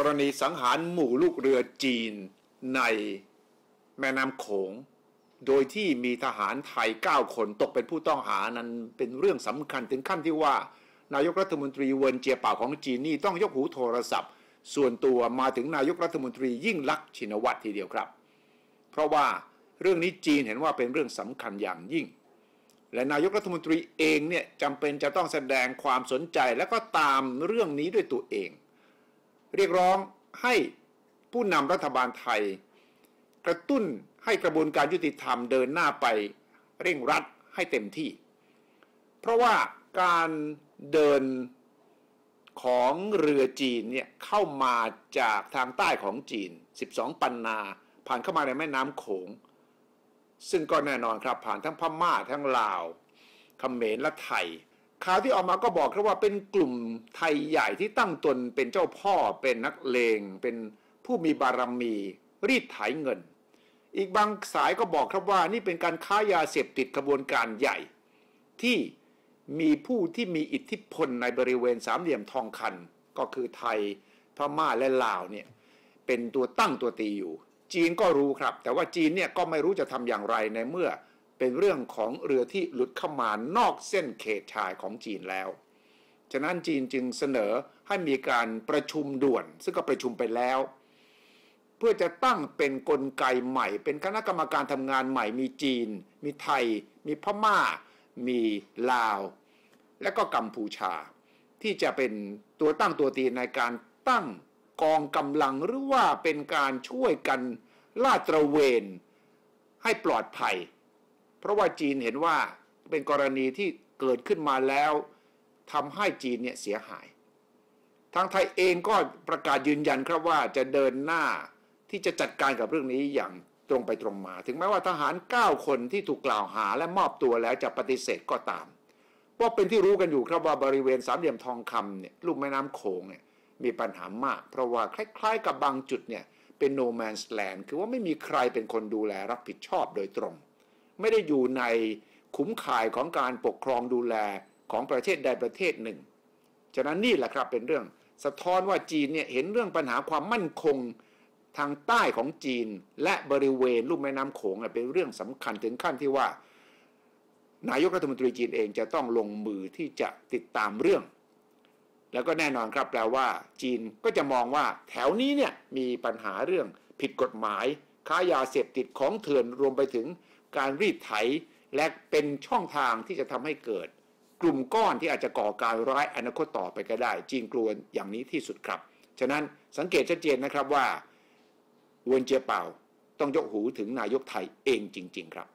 กรณีสังหารหมู่ลูกเรือจีนในแม่น้ำโขง โดยที่มีทหารไทย 9 คนตกเป็นผู้ต้องหานั้นเป็นเรื่องสำคัญถึงขั้นที่ว่า นายกรัฐมนตรีเวินเจียเป่าของจีนนี่ต้องยกหูโทรศัพท์ ส่วนตัวมาถึงนายกรัฐมนตรียิ่งลักษณ์ชินวัตรทีเดียวครับ เพราะว่าเรื่องนี้จีนเห็นว่าเป็นเรื่องสำคัญอย่างยิ่ง และนายกรัฐมนตรีเองเนี่ยจำเป็นจะต้องแสดงความสนใจและก็ตามเรื่องนี้ด้วยตัวเอง เรียกร้องให้ผู้นำรัฐบาลไทย กระตุ้นให้กระบวนการยุติธรรมเดินหน้าไปเร่งรัดให้เต็มที่ เพราะว่าการเดินของเรือจีนเนี่ยเข้ามาจากทางใต้ของจีน 12 ปันนา ผ่านเข้ามาในแม่น้ำโขง ซึ่งก็แน่นอนครับผ่านทั้งพม่าทั้งลาวเขมรและไทย ข่าวที่ออกมาก็บอกครับว่าเป็นกลุ่มไทยใหญ่ที่ตั้งตนเป็นเจ้าพ่อเป็นนักเลง เป็นผู้มีบารมี รีดไถเงิน อีกบางสายก็บอกครับว่านี่เป็นการค้ายาเสพติดกระบวนการใหญ่ ที่มีผู้ที่มีอิทธิพลในบริเวณสามเหลี่ยมทองคัน ก็คือไทยพม่าและลาวเนี่ยเป็นตัวตั้งตัวตีอยู่ จีนก็รู้ครับ แต่ว่าจีนเนี่ยก็ไม่รู้จะทำอย่างไรในเมื่อ เป็นเรื่องของเรือที่หลุดเข้ามานอกเส้นเขตชายของจีนแล้ว ฉะนั้นจีนจึงเสนอให้มีการประชุมด่วน ซึ่งก็ประชุมไปแล้ว เพื่อจะตั้งเป็นนกลไกใหม่ เป็นคณะกรรมการทำงานใหม่มีจีน มีไทย มีพม่า มีลาว และก็กัมพูชา ที่จะเป็นตัวตั้งตัวตีในการตั้งกองกำลังหรือว่าเป็นการช่วยกันลาดตระเวน ให้ปลอดภัย เพราะว่าจีนเห็นว่าเป็นกรณีที่เกิดขึ้นมาแล้วทำให้จีนเนี่ยเสียหาย ทางไทยเองก็ประกาศยืนยันครับว่าจะเดินหน้าที่จะจัดการกับเรื่องนี้อย่างตรงไปตรงมา ถึงแม้ว่าทหาร 9 คนที่ถูกกล่าวหาและมอบตัวแล้วจะปฏิเสธก็ตามเพราะเป็นที่รู้กันอยู่ครับว่าบริเวณสามเหลี่ยมทองคำเนี่ยลูกแม่น้ำโขงเนี่ยมีปัญหามาก เพราะว่าคล้ายๆ กับบางจุดเนี่ยเป็น no man's land คือว่าไม่มีใครเป็นคนดูแลรับผิดชอบโดยตรง ไม่ได้อยู่ในคุ้มข่ายของการปกครองดูแลของประเทศใดประเทศหนึ่ง ฉะนั้นนี่แหละครับเป็นเรื่องสะท้อนว่าจีนเนี่ยเห็นเรื่องปัญหาความมั่นคงทางใต้ของจีนและบริเวณลุ่มแม่น้ำโขงเป็นเรื่องสำคัญถึงขั้นที่ว่า นายกรัฐมนตรีจีนเองจะต้องลงมือที่จะติดตามเรื่อง แล้วก็แน่นอนครับแปลว่า จีนก็จะมองว่าแถวนี้เนี่ยมีปัญหาเรื่องผิดกฎหมาย ค้ายาเสพติดของเถื่อนรวมไปถึง การรีดไถและเป็นช่องทางที่จะทำให้เกิด กลุ่มก้อนที่อาจจะก่อการร้ายอนาคตต่อไปก็ได้ จีนกลัวอย่างนี้ที่สุดครับ ฉะนั้นสังเกตชัดเจนนะครับว่าวนเจียเป่าต้องยกหูถึงนายกไทยเองจริง ๆ ครับ